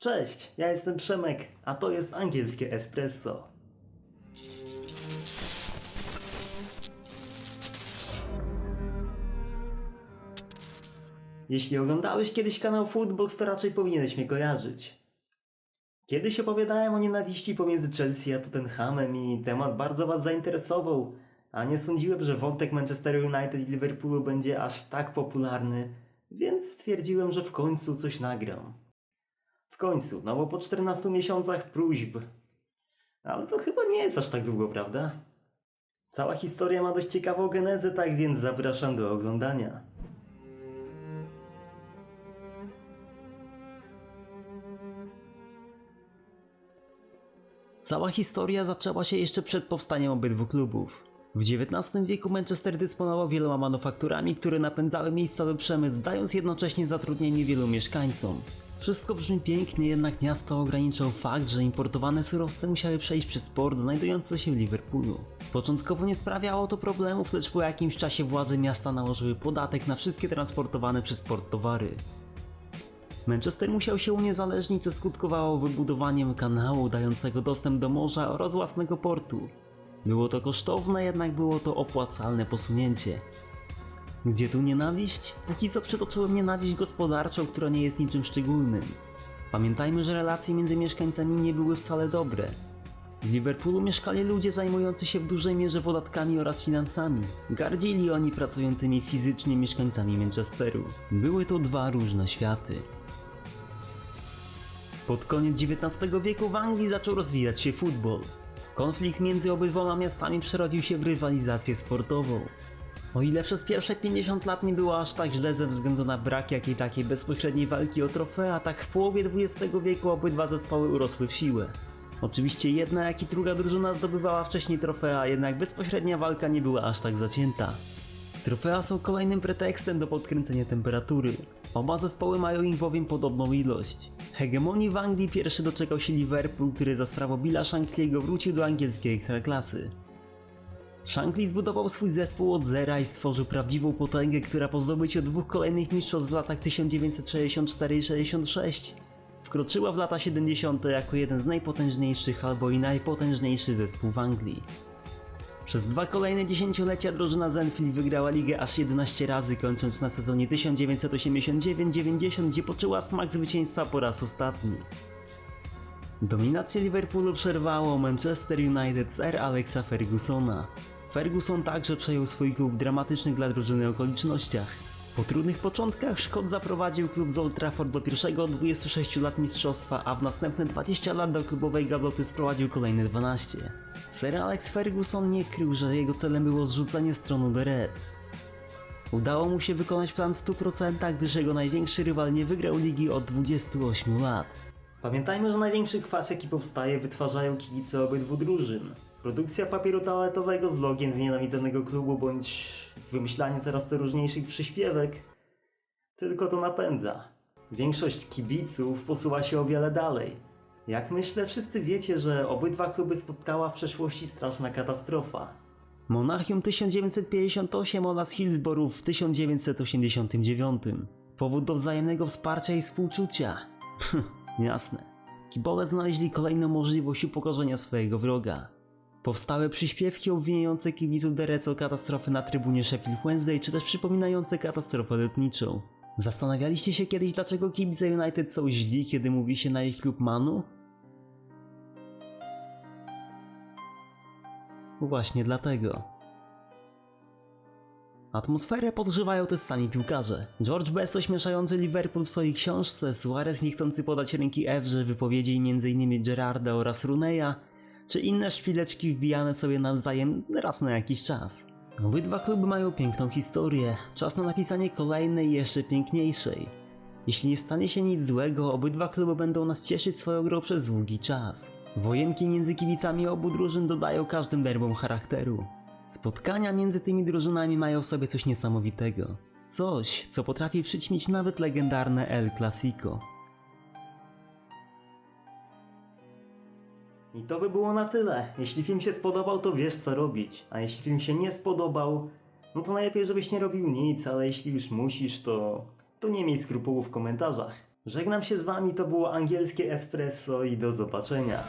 Cześć, ja jestem Przemek, a to jest angielskie espresso. Jeśli oglądałeś kiedyś kanał Footbox, to raczej powinieneś mnie kojarzyć. Kiedyś opowiadałem o nienawiści pomiędzy Chelsea a Tottenhamem i temat bardzo was zainteresował, a nie sądziłem, że wątek Manchester United i Liverpoolu będzie aż tak popularny, więc stwierdziłem, że w końcu coś nagram. Końcu, no bo po 14 miesiącach próśb. Ale to chyba nie jest aż tak długo, prawda? Cała historia ma dość ciekawą genezę, tak więc zapraszam do oglądania. Cała historia zaczęła się jeszcze przed powstaniem obydwu klubów. W XIX wieku Manchester dysponował wieloma manufakturami, które napędzały miejscowy przemysł, dając jednocześnie zatrudnienie wielu mieszkańcom. Wszystko brzmi pięknie, jednak miasto ograniczał fakt, że importowane surowce musiały przejść przez port znajdujący się w Liverpoolu. Początkowo nie sprawiało to problemów, lecz po jakimś czasie władze miasta nałożyły podatek na wszystkie transportowane przez port towary. Manchester musiał się uniezależnić, co skutkowało wybudowaniem kanału dającego dostęp do morza oraz własnego portu. Było to kosztowne, jednak było to opłacalne posunięcie. Gdzie tu nienawiść? Póki co przytoczyłem nienawiść gospodarczą, która nie jest niczym szczególnym. Pamiętajmy, że relacje między mieszkańcami nie były wcale dobre. W Liverpoolu mieszkali ludzie zajmujący się w dużej mierze podatkami oraz finansami. Gardzili oni pracującymi fizycznie mieszkańcami Manchesteru. Były to dwa różne światy. Pod koniec XIX wieku w Anglii zaczął rozwijać się futbol. Konflikt między obydwoma miastami przerodził się w rywalizację sportową. O ile przez pierwsze 50 lat nie było aż tak źle ze względu na brak jakiej takiej bezpośredniej walki o trofea, tak w połowie XX wieku obydwa zespoły urosły w siłę. Oczywiście jedna jak i druga drużyna zdobywała wcześniej trofea, jednak bezpośrednia walka nie była aż tak zacięta. Trofea są kolejnym pretekstem do podkręcenia temperatury. Oba zespoły mają ich bowiem podobną ilość. Hegemonii w Anglii pierwszy doczekał się Liverpool, który za sprawą Billa Shankly'ego wrócił do angielskiej ekstraklasy. Shankly zbudował swój zespół od zera i stworzył prawdziwą potęgę, która po zdobyciu dwóch kolejnych mistrzostw w latach 1964 i 66 wkroczyła w lata 70. jako jeden z najpotężniejszych albo i najpotężniejszy zespół w Anglii. Przez dwa kolejne dziesięciolecia drużyna Zenfield wygrała ligę aż 11 razy, kończąc na sezonie 1989-90, gdzie poczuła smak zwycięstwa po raz ostatni. Dominację Liverpoolu przerwało Manchester United z Sir Alexa Fergusona. Ferguson także przejął swój klub w dramatycznych dla drużyny okolicznościach. Po trudnych początkach Szkot zaprowadził klub z Old Trafford do pierwszego od 26 lat mistrzostwa, a w następne 20 lat do klubowej gabloty sprowadził kolejne 12. Sir Alex Ferguson nie krył, że jego celem było zrzucenie stronu The Reds. Udało mu się wykonać plan w 100%, gdyż jego największy rywal nie wygrał ligi od 28 lat. Pamiętajmy, że największy kwas jaki powstaje wytwarzają kibice obydwu drużyn. Produkcja papieru toaletowego z logiem znienawidzonego klubu bądź wymyślanie coraz to różniejszych przyśpiewek tylko to napędza. Większość kibiców posuwa się o wiele dalej. Jak myślę, wszyscy wiecie, że obydwa kluby spotkała w przeszłości straszna katastrofa. Monachium 1958 oraz Hillsborough w 1989. Powód do wzajemnego wsparcia i współczucia. Jasne. Kibole znaleźli kolejną możliwość upokorzenia swojego wroga. Powstały przyśpiewki obwiniające kibiców Derec o katastrofę na trybunie Sheffield Wednesday, czy też przypominające katastrofę lotniczą. Zastanawialiście się kiedyś, dlaczego kibice United są źli, kiedy mówi się na ich klub Manu? Właśnie dlatego. Atmosferę podgrzewają też sami piłkarze. George Best ośmieszający Liverpool w swojej książce, Suarez nie chcący podać ręki Ewrze, wypowiedzi m.in. Gerarda oraz Runeya, czy inne szpileczki wbijane sobie nawzajem raz na jakiś czas. Obydwa kluby mają piękną historię, czas na napisanie kolejnej, jeszcze piękniejszej. Jeśli nie stanie się nic złego, obydwa kluby będą nas cieszyć swoją grą przez długi czas. Wojenki między kibicami obu drużyn dodają każdym derbom charakteru. Spotkania między tymi drużynami mają w sobie coś niesamowitego. Coś, co potrafi przyćmić nawet legendarne El Clasico. I to by było na tyle. Jeśli film się spodobał, to wiesz co robić. A jeśli film się nie spodobał, no to najlepiej żebyś nie robił nic, ale jeśli już musisz, to, to nie miej skrupułów w komentarzach. Żegnam się z wami, to było angielskie espresso i do zobaczenia.